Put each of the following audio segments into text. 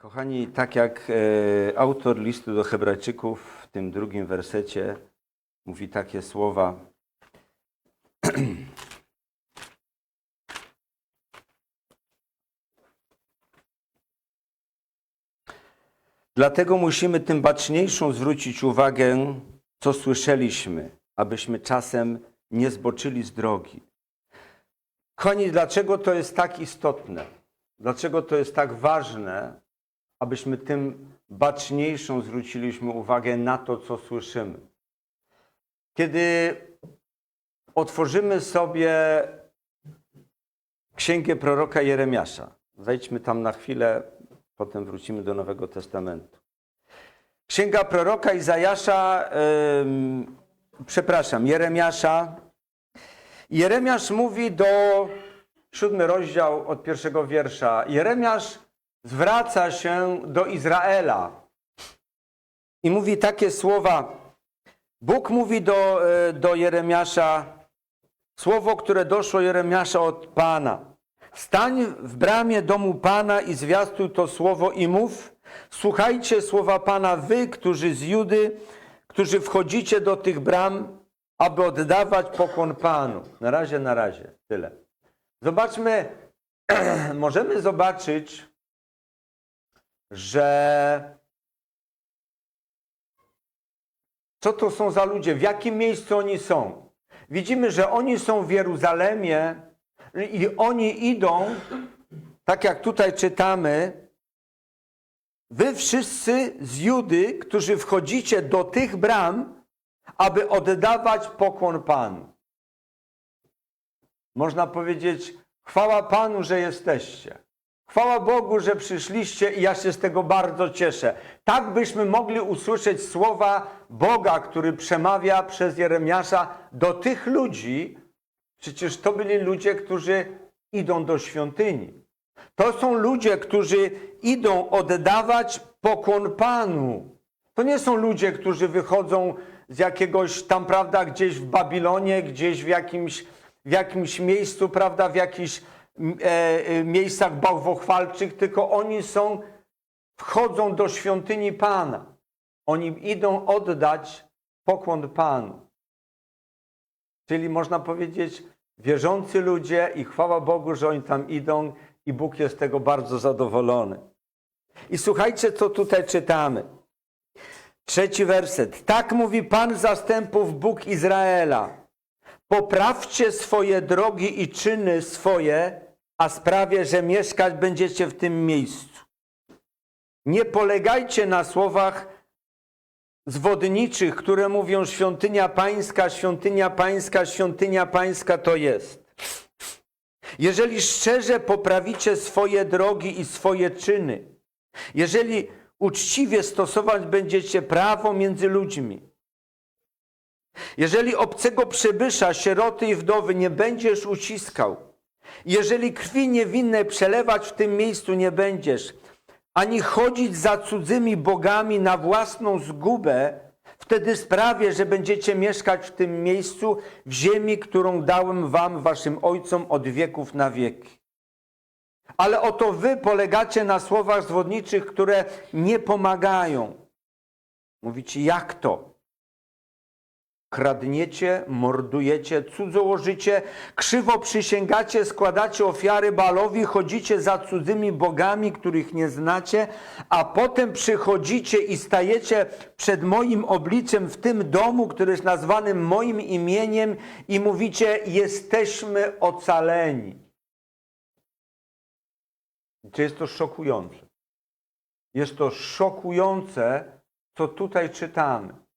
Kochani, tak jak e, autor listu do Hebrajczyków w tym drugim wersecie mówi takie słowa. Dlatego musimy tym baczniejszą zwrócić uwagę, co słyszeliśmy, abyśmy czasem nie zboczyli z drogi. Kochani, dlaczego to jest tak istotne? Dlaczego to jest tak ważne, abyśmy tym baczniejszą zwróciliśmy uwagę na to, co słyszymy? Kiedy otworzymy sobie księgę proroka Jeremiasza, wejdźmy tam na chwilę, potem wrócimy do Nowego Testamentu. Księga proroka Izajasza, ym, przepraszam, Jeremiasza. Jeremiasz mówi do siódmy rozdział od pierwszego wiersza. Jeremiasz zwraca się do Izraela i mówi takie słowa. Bóg mówi do, e, do Jeremiasza słowo, które doszło Jeremiasza od Pana. Stań w bramie domu Pana i zwiastuj to słowo i mów. Słuchajcie słowa Pana, wy, którzy z Judy, którzy wchodzicie do tych bram, aby oddawać pokłon Panu. Na razie, na razie. Tyle. Zobaczmy, możemy zobaczyć, że co to są za ludzie, w jakim miejscu oni są. Widzimy, że oni są w Jeruzalemie i oni idą, tak jak tutaj czytamy, wy wszyscy z Judy, którzy wchodzicie do tych bram, aby oddawać pokłon Panu. Można powiedzieć, chwała Panu, że jesteście. Chwała Bogu, że przyszliście i ja się z tego bardzo cieszę. Tak byśmy mogli usłyszeć słowa Boga, który przemawia przez Jeremiasza do tych ludzi. Przecież to byli ludzie, którzy idą do świątyni. To są ludzie, którzy idą oddawać pokłon Panu. To nie są ludzie, którzy wychodzą z jakiegoś tam, prawda, gdzieś w Babilonie, gdzieś w jakimś, w jakimś miejscu, prawda, w jakichś e, miejscach bałwochwalczych, tylko oni są, wchodzą do świątyni Pana. Oni idą oddać pokłon Panu. Czyli można powiedzieć, wierzący ludzie i chwała Bogu, że oni tam idą i Bóg jest tego bardzo zadowolony. I słuchajcie, co tutaj czytamy. Trzeci werset. Tak mówi Pan zastępów, Bóg Izraela. Poprawcie swoje drogi i czyny swoje, a sprawię, że mieszkać będziecie w tym miejscu. Nie polegajcie na słowach zwodniczych, które mówią świątynia pańska, świątynia pańska, świątynia pańska to jest. Jeżeli szczerze poprawicie swoje drogi i swoje czyny, jeżeli uczciwie stosować będziecie prawo między ludźmi, jeżeli obcego przybysza, sieroty i wdowy nie będziesz uciskał, jeżeli krwi niewinnej przelewać w tym miejscu nie będziesz, ani chodzić za cudzymi bogami na własną zgubę, wtedy sprawię, że będziecie mieszkać w tym miejscu, w ziemi, którą dałem wam, waszym ojcom od wieków na wieki. Ale oto wy polegacie na słowach zwodniczych, które nie pomagają. Mówicie, jak to? Kradniecie, mordujecie, cudzołożycie, krzywo przysięgacie, składacie ofiary balowi, chodzicie za cudzymi bogami, których nie znacie, a potem przychodzicie i stajecie przed moim obliczem w tym domu, który jest nazwany moim imieniem i mówicie, jesteśmy ocaleni. Czy jest to szokujące? Jest to szokujące, co tutaj czytamy.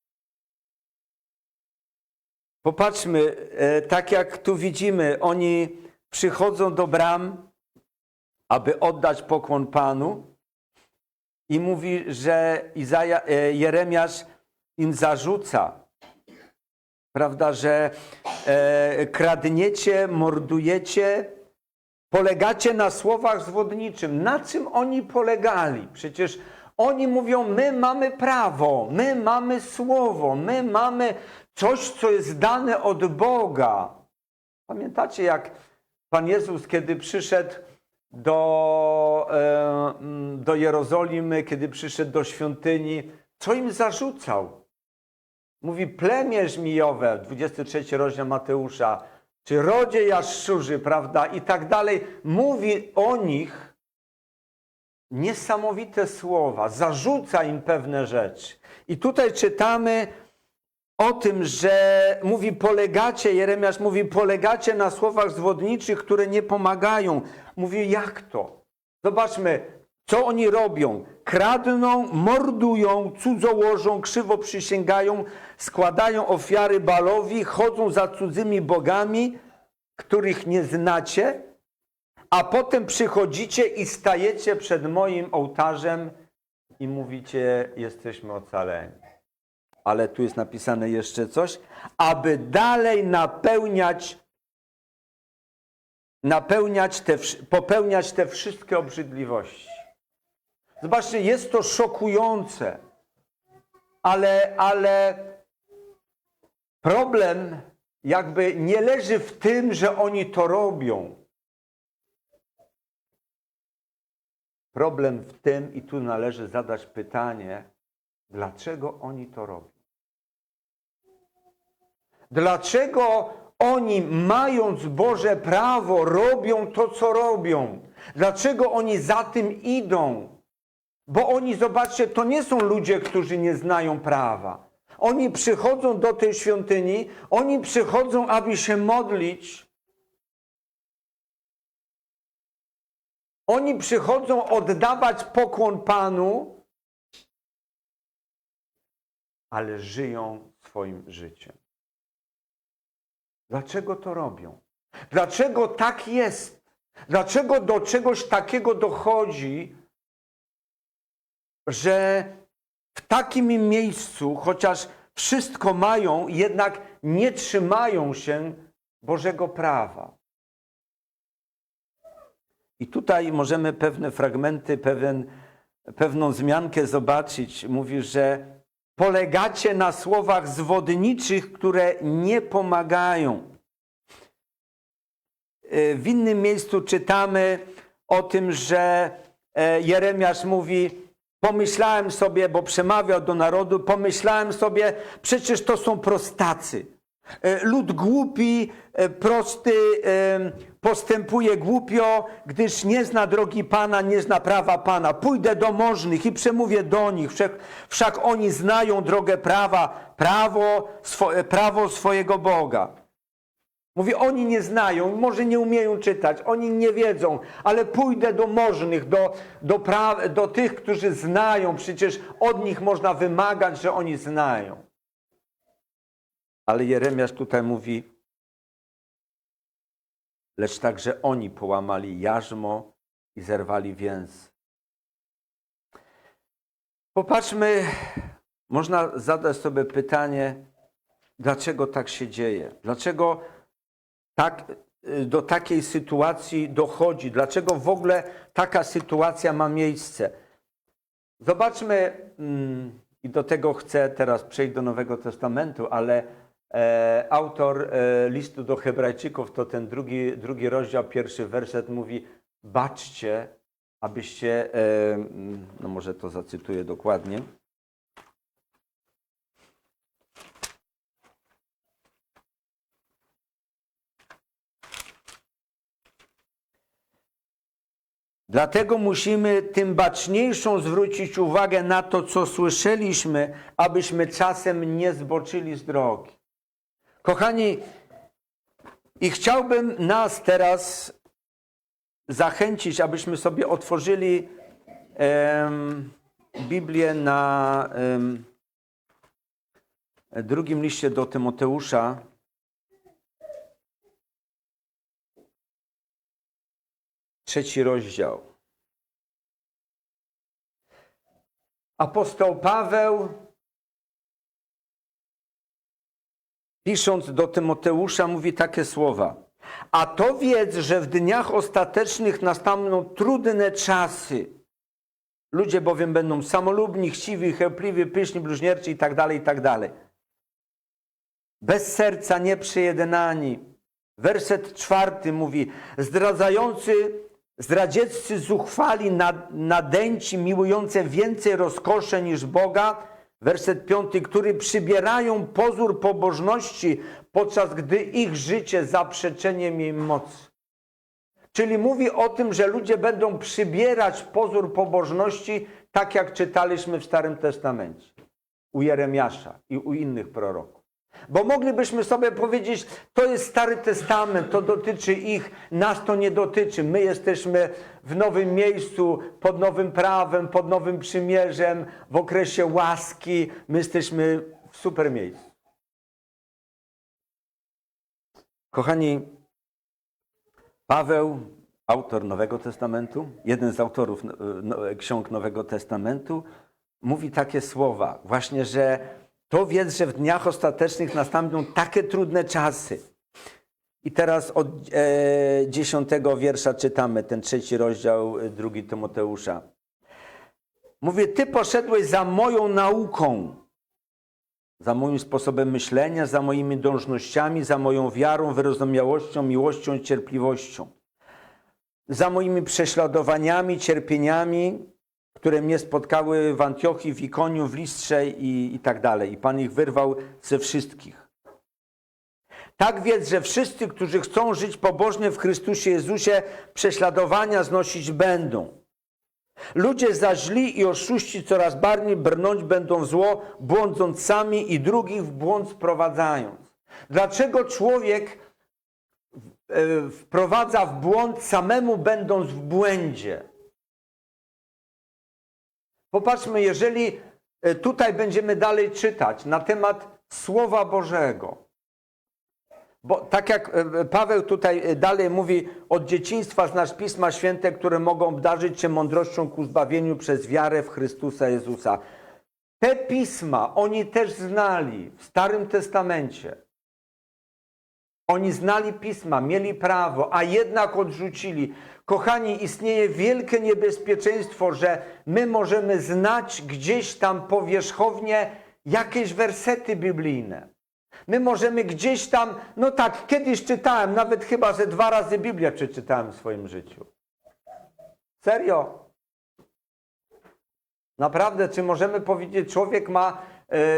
Popatrzmy, e, tak jak tu widzimy, oni przychodzą do bram, aby oddać pokłon Panu i mówi, że Izaja, e, Jeremiasz im zarzuca, prawda, że e, kradniecie, mordujecie, polegacie na słowach zwodniczym. Na czym oni polegali? Przecież oni mówią, my mamy prawo, my mamy słowo, my mamy coś, co jest dane od Boga. Pamiętacie, jak Pan Jezus, kiedy przyszedł do, e, mm, do Jerozolimy, kiedy przyszedł do świątyni, co im zarzucał? Mówi plemię żmijowe, 23 rozdział Mateusza, czy rodzie jaszczurzy, prawda, i tak dalej. Mówi o nich niesamowite słowa, zarzuca im pewne rzeczy. I tutaj czytamy o tym, że mówi polegacie, Jeremiasz mówi polegacie na słowach zwodniczych, które nie pomagają. Mówi jak to? Zobaczmy, co oni robią. Kradną, mordują, cudzołożą, krzywo przysięgają, składają ofiary balowi, chodzą za cudzymi bogami, których nie znacie, a potem przychodzicie i stajecie przed moim ołtarzem i mówicie, jesteśmy ocaleni. Ale tu jest napisane jeszcze coś, aby dalej napełniać, napełniać te, popełniać te wszystkie obrzydliwości. Zobaczcie, jest to szokujące, ale, ale problem jakby nie leży w tym, że oni to robią. Problem w tym, i tu należy zadać pytanie, dlaczego oni to robią? Dlaczego oni, mając Boże prawo, robią to, co robią? Dlaczego oni za tym idą? Bo oni, zobaczcie, to nie są ludzie, którzy nie znają prawa. Oni przychodzą do tej świątyni, oni przychodzą, aby się modlić. Oni przychodzą oddawać pokłon Panu, ale żyją swoim życiem. Dlaczego to robią? Dlaczego tak jest? Dlaczego do czegoś takiego dochodzi, że w takim miejscu, chociaż wszystko mają, jednak nie trzymają się Bożego prawa? I tutaj możemy pewne fragmenty, pewien, pewną zmiankę zobaczyć. Mówi, że polegacie na słowach zwodniczych, które nie pomagają. Y, W innym miejscu czytamy o tym, że e, Jeremiasz mówi: Pomyślałem sobie, bo przemawiał do narodu, pomyślałem sobie, przecież to są prostacy. E, Lud głupi, e, prosty e, postępuje głupio, gdyż nie zna drogi Pana, nie zna prawa Pana. Pójdę do możnych i przemówię do nich, wszak, oni znają drogę prawa, prawo, prawo swojego Boga. Mówi, oni nie znają, może nie umieją czytać, oni nie wiedzą, ale pójdę do możnych, do, do, pra, do tych, którzy znają, przecież od nich można wymagać, że oni znają. Ale Jeremiasz tutaj mówi, lecz także oni połamali jarzmo i zerwali więz. Popatrzmy, można zadać sobie pytanie, dlaczego tak się dzieje? Dlaczego tak, y, do takiej sytuacji dochodzi? Dlaczego w ogóle taka sytuacja ma miejsce? Zobaczmy, mm, i do tego chcę teraz przejść do Nowego Testamentu, ale autor e, listu do Hebrajczyków, to ten drugi, drugi rozdział, pierwszy werset mówi: Baczcie, abyście, e, no może to zacytuję dokładnie. Dlatego musimy tym baczniejszą zwrócić uwagę na to, co słyszeliśmy, abyśmy czasem nie zboczyli z drogi. Kochani, i chciałbym nas teraz zachęcić, abyśmy sobie otworzyli em, Biblię na em, drugim liście do Tymoteusza. Trzeci rozdział. Apostoł Paweł, pisząc do Tymoteusza, mówi takie słowa. A to wiedz, że w dniach ostatecznych nastaną trudne czasy. Ludzie bowiem będą samolubni, chciwi, chełpliwi, pyszni, bluźnierczy i tak dalej, i tak. Bez serca, nieprzyjednani. Werset czwarty mówi, zdradzający zdradzieccy zuchwali, nad- nadęci, miłujące więcej rozkosze niż Boga, werset piąty, który przybierają pozór pobożności, podczas gdy ich życie zaprzeczeniem jej mocy. Czyli mówi o tym, że ludzie będą przybierać pozór pobożności, tak jak czytaliśmy w Starym Testamencie, u Jeremiasza i u innych proroków. Bo moglibyśmy sobie powiedzieć, to jest Stary Testament, to dotyczy ich, nas to nie dotyczy. My jesteśmy w nowym miejscu, pod nowym prawem, pod nowym przymierzem, w okresie łaski. My jesteśmy w super miejscu. Kochani, Paweł, autor Nowego Testamentu, jeden z autorów no, no, ksiąg Nowego Testamentu, mówi takie słowa, właśnie, że to wiedz, że w dniach ostatecznych nastąpią takie trudne czasy. I teraz od e, dziesiątego wiersza czytamy ten trzeci rozdział e, drugi Tymoteusza. Mówię, ty poszedłeś za moją nauką, za moim sposobem myślenia, za moimi dążnościami, za moją wiarą, wyrozumiałością, miłością, cierpliwością, za moimi prześladowaniami, cierpieniami, które mnie spotkały w Antiochii, w Ikoniu, w Listrze i, i tak dalej. I Pan ich wyrwał ze wszystkich. Tak więc, że wszyscy, którzy chcą żyć pobożnie w Chrystusie Jezusie, prześladowania znosić będą. Ludzie zaźli i oszuści coraz bardziej brnąć będą w zło, błądząc sami i drugich w błąd sprowadzając. Dlaczego człowiek e, wprowadza w błąd samemu będąc w błędzie? Popatrzmy, jeżeli e, tutaj będziemy dalej czytać na temat Słowa Bożego. Bo tak jak e, Paweł tutaj e, dalej mówi, od dzieciństwa znasz Pisma Święte, które mogą obdarzyć cię mądrością ku zbawieniu przez wiarę w Chrystusa Jezusa. Te pisma oni też znali w Starym Testamencie. Oni znali pisma, mieli prawo, a jednak odrzucili. Kochani, istnieje wielkie niebezpieczeństwo, że my możemy znać gdzieś tam powierzchownie jakieś wersety biblijne. My możemy gdzieś tam, no tak, kiedyś czytałem, nawet chyba, że dwa razy Biblię przeczytałem w swoim życiu. Serio? Naprawdę, czy możemy powiedzieć, człowiek ma,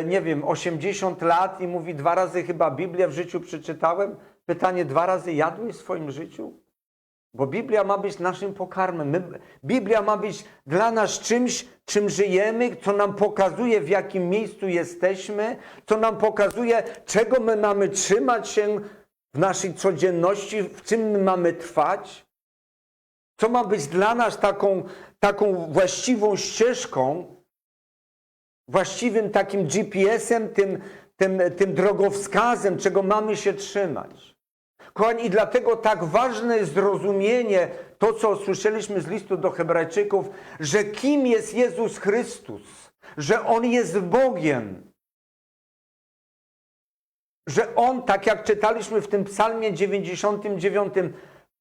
nie wiem, 80 lat i mówi dwa razy chyba Biblię w życiu przeczytałem? Pytanie, dwa razy jadłeś w swoim życiu? Bo Biblia ma być naszym pokarmem. My, Biblia ma być dla nas czymś, czym żyjemy, co nam pokazuje, w jakim miejscu jesteśmy, co nam pokazuje, czego my mamy trzymać się w naszej codzienności, w czym my mamy trwać. Co ma być dla nas taką, taką właściwą ścieżką, właściwym takim GPS-em, tym, tym, tym drogowskazem, czego mamy się trzymać. Kochani, i dlatego tak ważne jest zrozumienie, to co słyszeliśmy z listu do Hebrajczyków, że kim jest Jezus Chrystus, że On jest Bogiem, że On, tak jak czytaliśmy w tym psalmie 99,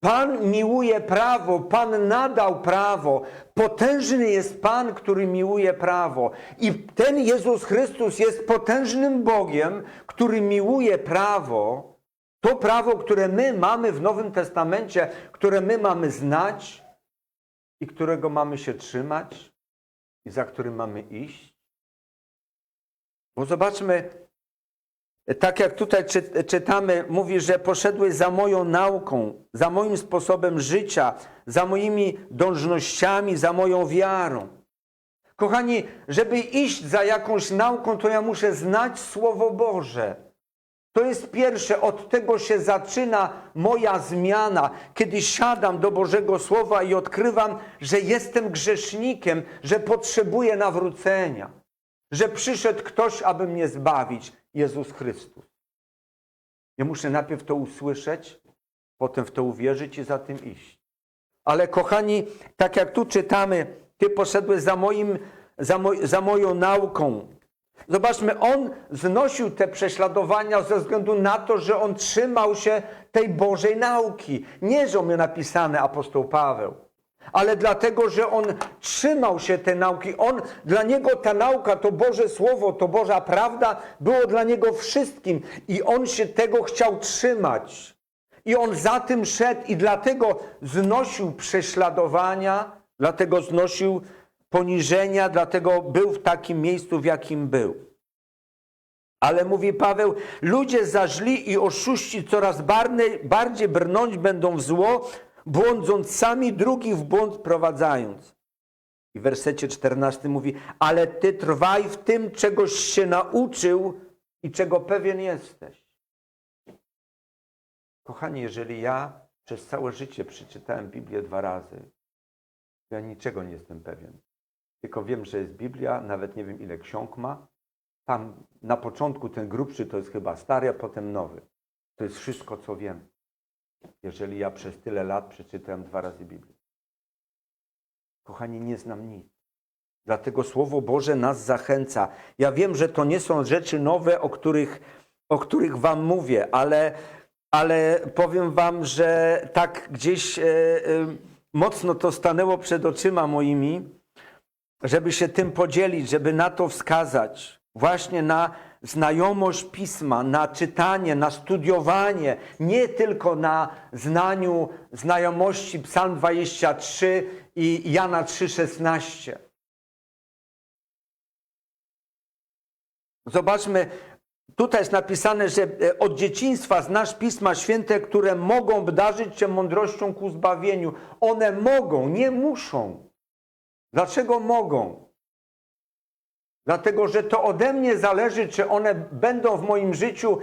Pan miłuje prawo, Pan nadał prawo. Potężny jest Pan, który miłuje prawo. I ten Jezus Chrystus jest potężnym Bogiem, który miłuje prawo. To prawo, które my mamy w Nowym Testamencie, które my mamy znać i którego mamy się trzymać i za którym mamy iść. Bo zobaczmy, tak jak tutaj czy, czytamy, mówi, że poszedłeś za moją nauką, za moim sposobem życia, za moimi dążnościami, za moją wiarą. Kochani, żeby iść za jakąś nauką, to ja muszę znać Słowo Boże. To jest pierwsze, od tego się zaczyna moja zmiana, kiedy siadam do Bożego Słowa i odkrywam, że jestem grzesznikiem, że potrzebuję nawrócenia, że przyszedł ktoś, aby mnie zbawić Jezus Chrystus. Ja muszę najpierw to usłyszeć, potem w to uwierzyć i za tym iść. Ale kochani, tak jak tu czytamy, Ty poszedłeś za, moim, za, za moją nauką, Zobaczmy, on znosił te prześladowania ze względu na to, że on trzymał się tej Bożej nauki. Nie, że on miał napisane apostoł Paweł, ale dlatego, że on trzymał się tej nauki. On, dla niego ta nauka, to Boże Słowo, to Boża prawda było dla niego wszystkim i on się tego chciał trzymać. I on za tym szedł i dlatego znosił prześladowania, dlatego znosił poniżenia, dlatego był w takim miejscu, w jakim był. Ale mówi Paweł, ludzie zażli i oszuści coraz bardziej, brnąć będą w zło, błądząc sami drugich w błąd prowadzając. I w wersecie 14 mówi, ale ty trwaj w tym, czegoś się nauczył i czego pewien jesteś. Kochani, jeżeli ja przez całe życie przeczytałem Biblię dwa razy, ja niczego nie jestem pewien. Tylko wiem, że jest Biblia, nawet nie wiem ile ksiąg ma. Tam na początku ten grubszy to jest chyba stary, a potem nowy. To jest wszystko, co wiem. Jeżeli ja przez tyle lat przeczytałem dwa razy Biblię. Kochani, nie znam nic. Dlatego Słowo Boże nas zachęca. Ja wiem, że to nie są rzeczy nowe, o których, o których Wam mówię, ale, ale powiem Wam, że tak gdzieś e, e, mocno to stanęło przed oczyma moimi, żeby się tym podzielić, żeby na to wskazać. Właśnie na znajomość pisma, na czytanie, na studiowanie, nie tylko na znaniu znajomości Psalm 23 i Jana 3,16. Zobaczmy, tutaj jest napisane, że e, od dzieciństwa znasz Pisma Święte, które mogą obdarzyć cię mądrością ku zbawieniu. One mogą, nie muszą. Dlaczego mogą? Dlatego, że to ode mnie zależy, czy one będą w moim życiu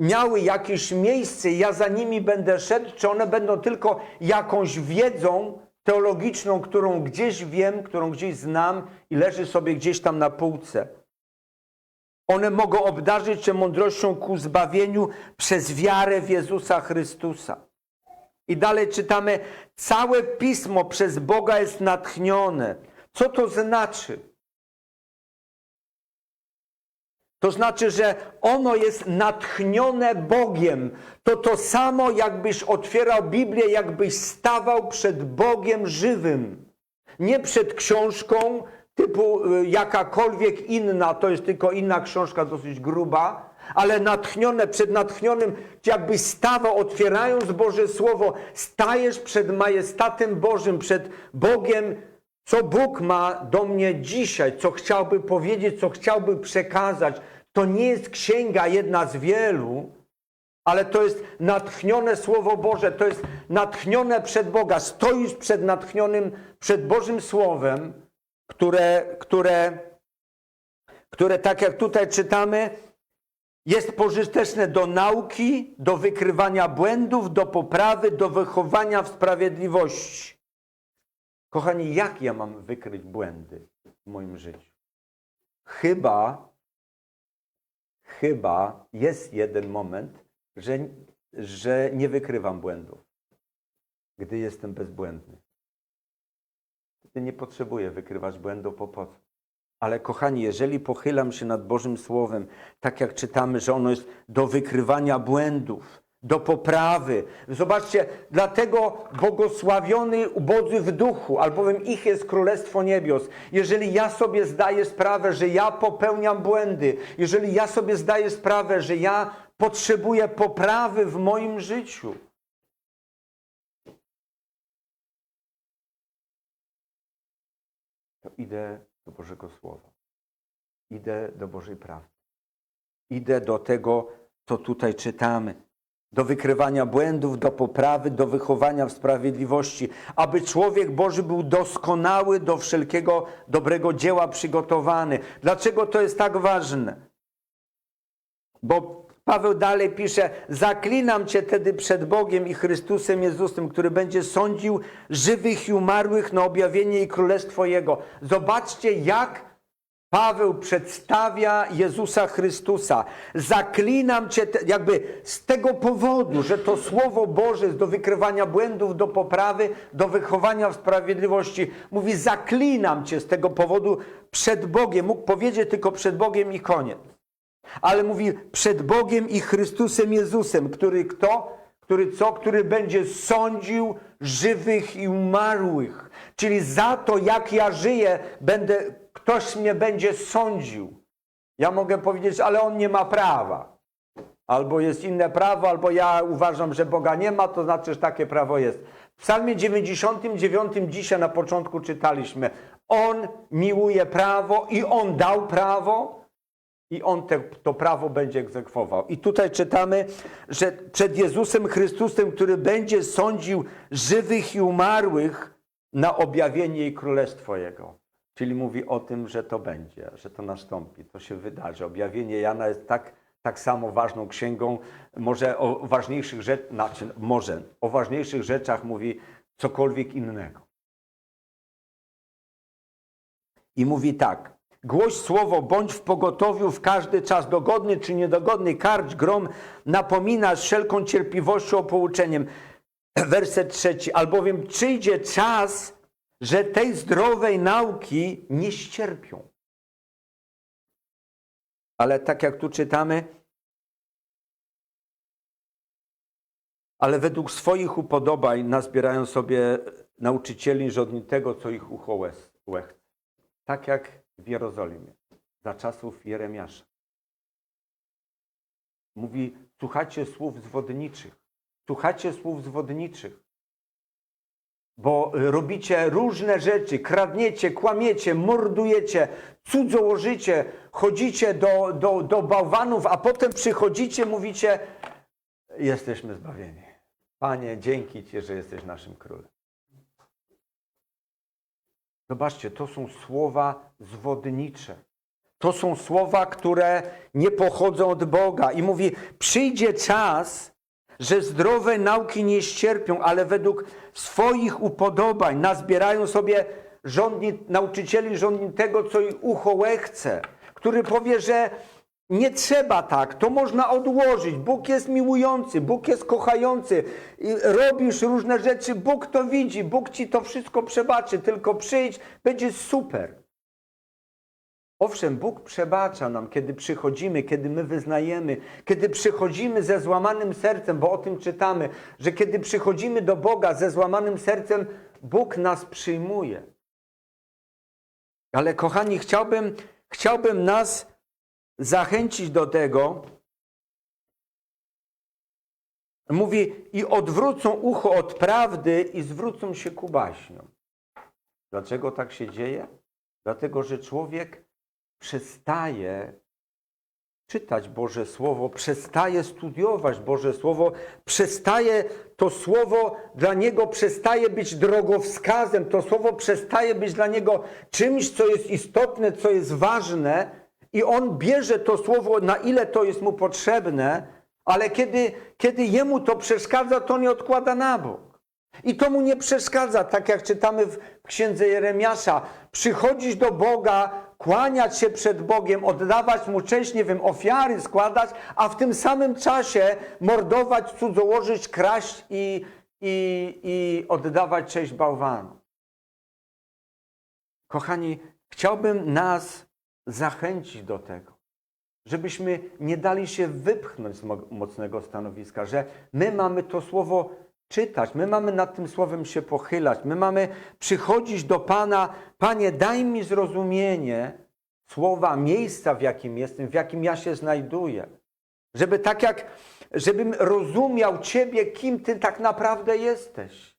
miały jakieś miejsce, ja za nimi będę szedł, czy one będą tylko jakąś wiedzą teologiczną, którą gdzieś wiem, którą gdzieś znam i leży sobie gdzieś tam na półce. One mogą obdarzyć cię mądrością ku zbawieniu przez wiarę w Jezusa Chrystusa. I dalej czytamy, całe pismo przez Boga jest natchnione. Co to znaczy? To znaczy, że ono jest natchnione Bogiem. To to samo, jakbyś otwierał Biblię, jakbyś stawał przed Bogiem żywym. Nie przed książką typu y, jakakolwiek inna, to jest tylko inna książka, dosyć gruba, ale natchnione, przed natchnionym, jakbyś stawał, otwierając Boże Słowo, stajesz przed majestatem Bożym, przed Bogiem, co Bóg ma do mnie dzisiaj, co chciałby powiedzieć, co chciałby przekazać. To nie jest księga jedna z wielu, ale to jest natchnione Słowo Boże, to jest natchnione przed Boga. Stoisz przed natchnionym, przed Bożym Słowem, które, które, które tak jak tutaj czytamy, jest pożyteczne do nauki, do wykrywania błędów, do poprawy, do wychowania w sprawiedliwości. Kochani, jak ja mam wykryć błędy w moim życiu? Chyba, chyba jest jeden moment, że, że nie wykrywam błędów, gdy jestem bezbłędny. Wtedy nie potrzebuję wykrywać błędów po po. Ale kochani, jeżeli pochylam się nad Bożym Słowem, tak jak czytamy, że ono jest do wykrywania błędów, do poprawy. Zobaczcie, dlatego błogosławiony ubodzy w duchu, albowiem ich jest Królestwo Niebios. Jeżeli ja sobie zdaję sprawę, że ja popełniam błędy, jeżeli ja sobie zdaję sprawę, że ja potrzebuję poprawy w moim życiu, to idę do Bożego Słowa. Idę do Bożej prawdy. Idę do tego, co tutaj czytamy. Do wykrywania błędów, do poprawy, do wychowania w sprawiedliwości, aby człowiek Boży był doskonały do wszelkiego dobrego dzieła przygotowany. Dlaczego to jest tak ważne? Bo Paweł dalej pisze: Zaklinam cię tedy przed Bogiem i Chrystusem Jezusem, który będzie sądził żywych i umarłych na objawienie i królestwo Jego. Zobaczcie, jak Paweł przedstawia Jezusa Chrystusa. Zaklinam cię, te, jakby z tego powodu, że to Słowo Boże jest do wykrywania błędów, do poprawy, do wychowania w sprawiedliwości. Mówi: Zaklinam cię z tego powodu przed Bogiem. Mógł powiedzieć tylko przed Bogiem i koniec. Ale mówi przed Bogiem i Chrystusem Jezusem, który kto? Który co? Który będzie sądził żywych i umarłych. Czyli za to, jak ja żyję, będę, ktoś mnie będzie sądził. Ja mogę powiedzieć, ale on nie ma prawa. Albo jest inne prawo, albo ja uważam, że Boga nie ma, to znaczy, że takie prawo jest. W Psalmie 99 dzisiaj na początku czytaliśmy: On miłuje prawo i On dał prawo, i On te, to prawo będzie egzekwował. I tutaj czytamy, że przed Jezusem Chrystusem, który będzie sądził żywych i umarłych na objawienie i królestwo Jego. Czyli mówi o tym, że to będzie, że to nastąpi, to się wydarzy. Objawienie Jana jest tak, tak samo ważną księgą, może o ważniejszych rzeczach, znaczy może o ważniejszych rzeczach mówi cokolwiek innego. I mówi tak, Głoś słowo, bądź w pogotowiu w każdy czas, dogodny czy niedogodny, karcz grom, napomina z wszelką cierpliwością pouczeniem. Werset trzeci, albowiem przyjdzie czas, że tej zdrowej nauki nie ścierpią. Ale tak jak tu czytamy, ale według swoich upodobań nazbierają sobie nauczycieli żadni tego, co ich ucho. Tak jak w Jerozolimie za czasów Jeremiasza. Mówi, słuchajcie słów zwodniczych, słuchajcie słów zwodniczych, bo robicie różne rzeczy, kradniecie, kłamiecie, mordujecie, cudzołożycie, chodzicie do, do, do bałwanów, a potem przychodzicie, mówicie, jesteśmy zbawieni. Panie, dzięki Ci, że jesteś naszym królem. Zobaczcie, to są słowa zwodnicze. To są słowa, które nie pochodzą od Boga. I mówi: Przyjdzie czas, że zdrowe nauki nie ścierpią, ale według swoich upodobań nazbierają sobie nauczycieli rządni tego, co ich ucho łechce, który powie, że nie trzeba tak, to można odłożyć. Bóg jest miłujący, Bóg jest kochający. I robisz różne rzeczy, Bóg to widzi, Bóg ci to wszystko przebaczy, tylko przyjdź, będzie super. Owszem, Bóg przebacza nam, kiedy przychodzimy, kiedy my wyznajemy, kiedy przychodzimy ze złamanym sercem, bo o tym czytamy, że kiedy przychodzimy do Boga ze złamanym sercem, Bóg nas przyjmuje. Ale kochani, chciałbym, chciałbym nas zachęcić do tego, mówi, i odwrócą ucho od prawdy i zwrócą się ku baśniom. Dlaczego tak się dzieje? Dlatego, że człowiek przestaje czytać Boże Słowo, przestaje studiować Boże Słowo, przestaje to Słowo dla niego przestaje być drogowskazem, to Słowo przestaje być dla niego czymś, co jest istotne, co jest ważne, i on bierze to Słowo, na ile to jest mu potrzebne, ale kiedy, kiedy jemu to przeszkadza, to nie odkłada na bok. I to mu nie przeszkadza, tak jak czytamy w księdze Jeremiasza. Przychodzić do Boga, kłaniać się przed Bogiem, oddawać mu cześć, nie wiem, ofiary składać, a w tym samym czasie mordować, cudzołożyć, kraść i, i, i oddawać cześć bałwanu. Kochani, chciałbym nas zachęcić do tego, żebyśmy nie dali się wypchnąć z mocnego stanowiska, że my mamy to słowo czytać, my mamy nad tym słowem się pochylać, my mamy przychodzić do Pana, Panie, daj mi zrozumienie słowa, miejsca, w jakim jestem, w jakim ja się znajduję. Żeby tak jak, żebym rozumiał Ciebie, kim Ty tak naprawdę jesteś.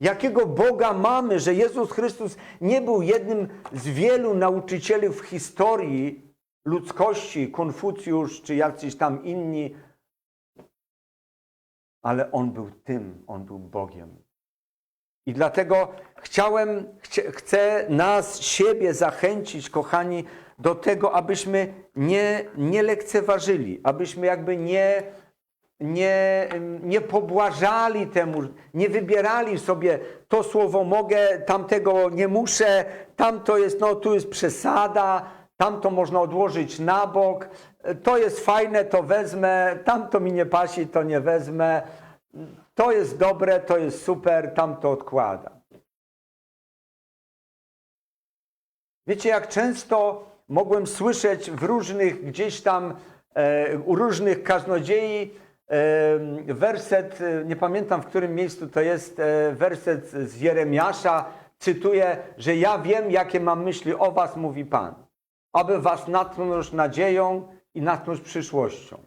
Jakiego Boga mamy, że Jezus Chrystus nie był jednym z wielu nauczycieli w historii ludzkości, Konfucjusz czy jacyś tam inni, ale On był tym, On był Bogiem. I dlatego chciałem, chcę nas, siebie zachęcić, kochani, do tego, abyśmy nie, nie lekceważyli, abyśmy jakby nie, nie, nie pobłażali temu, nie wybierali sobie to słowo mogę, tamtego nie muszę, tamto jest, no tu jest przesada, tamto można odłożyć na bok, to jest fajne, to wezmę, tamto mi nie pasi, to nie wezmę, to jest dobre, to jest super, tamto odkładam. Wiecie, jak często mogłem słyszeć w różnych gdzieś tam, e, u różnych kaznodziei, werset, e, nie pamiętam w którym miejscu to jest, e, werset z Jeremiasza, cytuję, że ja wiem, jakie mam myśli o was, mówi Pan, aby was natchnąć nadzieją i natchnąć przyszłością.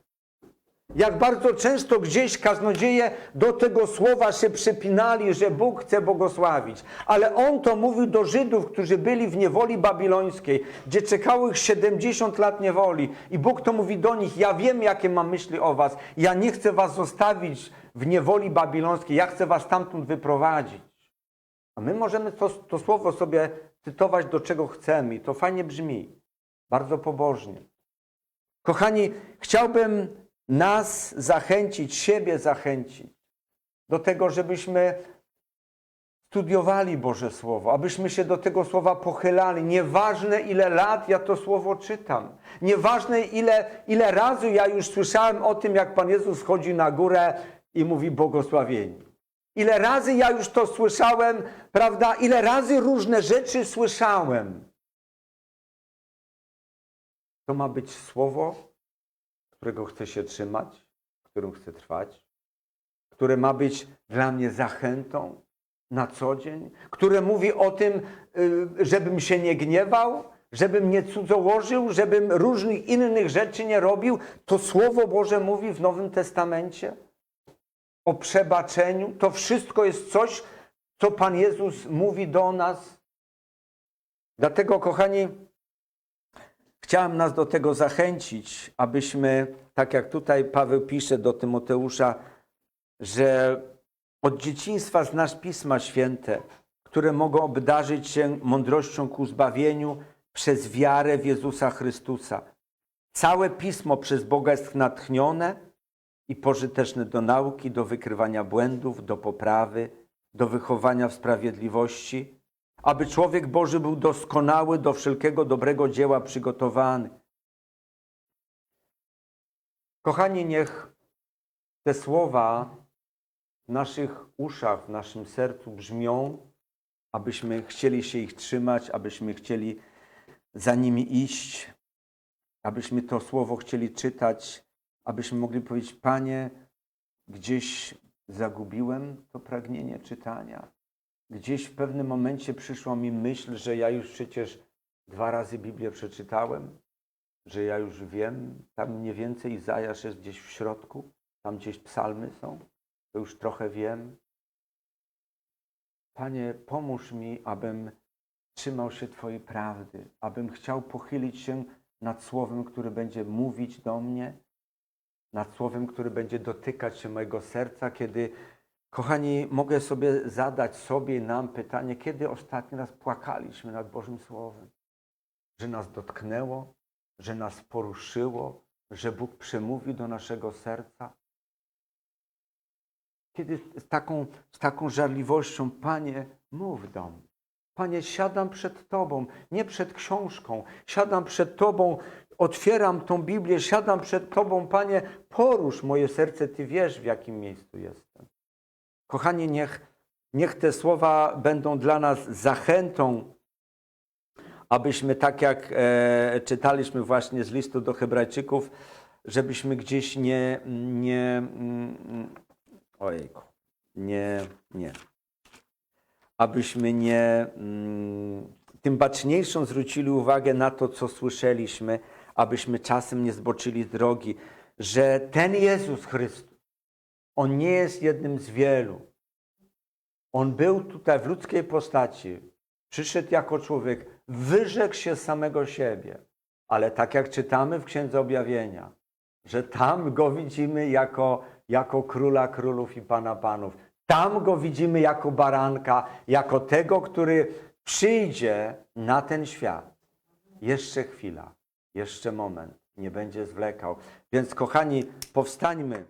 Jak bardzo często gdzieś kaznodzieje do tego słowa się przypinali, że Bóg chce błogosławić. Ale on to mówił do Żydów, którzy byli w niewoli babilońskiej, gdzie czekało ich 70 lat niewoli. I Bóg to mówi do nich, ja wiem jakie mam myśli o was. Ja nie chcę was zostawić w niewoli babilońskiej, ja chcę was stamtąd wyprowadzić. A my możemy to, to słowo sobie cytować do czego chcemy i to fajnie brzmi. Bardzo pobożnie. Kochani, chciałbym nas zachęcić, siebie zachęcić do tego, żebyśmy studiowali Boże Słowo, abyśmy się do tego słowa pochylali. Nieważne ile lat ja to słowo czytam, nieważne ile, ile razy ja już słyszałem o tym, jak Pan Jezus chodzi na górę i mówi błogosławieni. Ile razy ja już to słyszałem, prawda? Ile razy różne rzeczy słyszałem. To ma być słowo, którego chcę się trzymać, którym chcę trwać, które ma być dla mnie zachętą na co dzień, które mówi o tym, y, żebym się nie gniewał, żebym nie cudzołożył, żebym różnych innych rzeczy nie robił. To Słowo Boże mówi w Nowym Testamencie o przebaczeniu. To wszystko jest coś, co Pan Jezus mówi do nas. Dlatego, kochani, chciałem nas do tego zachęcić, abyśmy, tak jak tutaj Paweł pisze do Tymoteusza, że od dzieciństwa znasz Pisma Święte, które mogą obdarzyć się mądrością ku zbawieniu przez wiarę w Jezusa Chrystusa. Całe Pismo przez Boga jest natchnione i pożyteczne do nauki, do wykrywania błędów, do poprawy, do wychowania w sprawiedliwości, aby człowiek Boży był doskonały, do wszelkiego dobrego dzieła przygotowany. Kochani, niech te słowa w naszych uszach, w naszym sercu brzmią, abyśmy chcieli się ich trzymać, abyśmy chcieli za nimi iść, abyśmy to słowo chcieli czytać, abyśmy mogli powiedzieć: Panie, gdzieś zagubiłem to pragnienie czytania. Gdzieś w pewnym momencie przyszła mi myśl, że ja już przecież dwa razy Biblię przeczytałem, że ja już wiem, tam mniej więcej Izajasz jest gdzieś w środku, tam gdzieś psalmy są, to już trochę wiem. Panie, pomóż mi, abym trzymał się Twojej prawdy, abym chciał pochylić się nad słowem, które będzie mówić do mnie, nad słowem, które będzie dotykać się mojego serca, kiedy, kochani, mogę sobie zadać sobie i nam pytanie, kiedy ostatni raz płakaliśmy nad Bożym Słowem, że nas dotknęło, że nas poruszyło, że Bóg przemówi do naszego serca. Kiedy z taką, z taką żarliwością, Panie, mów do mnie. Panie, siadam przed Tobą, nie przed książką, siadam przed Tobą, otwieram tą Biblię, siadam przed Tobą, Panie, porusz moje serce, Ty wiesz, w jakim miejscu jestem. Kochani, niech, niech te słowa będą dla nas zachętą, abyśmy tak jak e, czytaliśmy właśnie z listu do Hebrajczyków, żebyśmy gdzieś nie, nie, mm, ojejku, nie, nie, abyśmy nie, mm, tym baczniejszą zwrócili uwagę na to, co słyszeliśmy, abyśmy czasem nie zboczyli drogi, że ten Jezus Chrystus, On nie jest jednym z wielu. On był tutaj w ludzkiej postaci, przyszedł jako człowiek, wyrzekł się samego siebie. Ale tak jak czytamy w Księdze Objawienia, że tam go widzimy jako, jako króla królów i pana panów. Tam go widzimy jako baranka, jako tego, który przyjdzie na ten świat. Jeszcze chwila, jeszcze moment, nie będzie zwlekał. Więc kochani, powstańmy.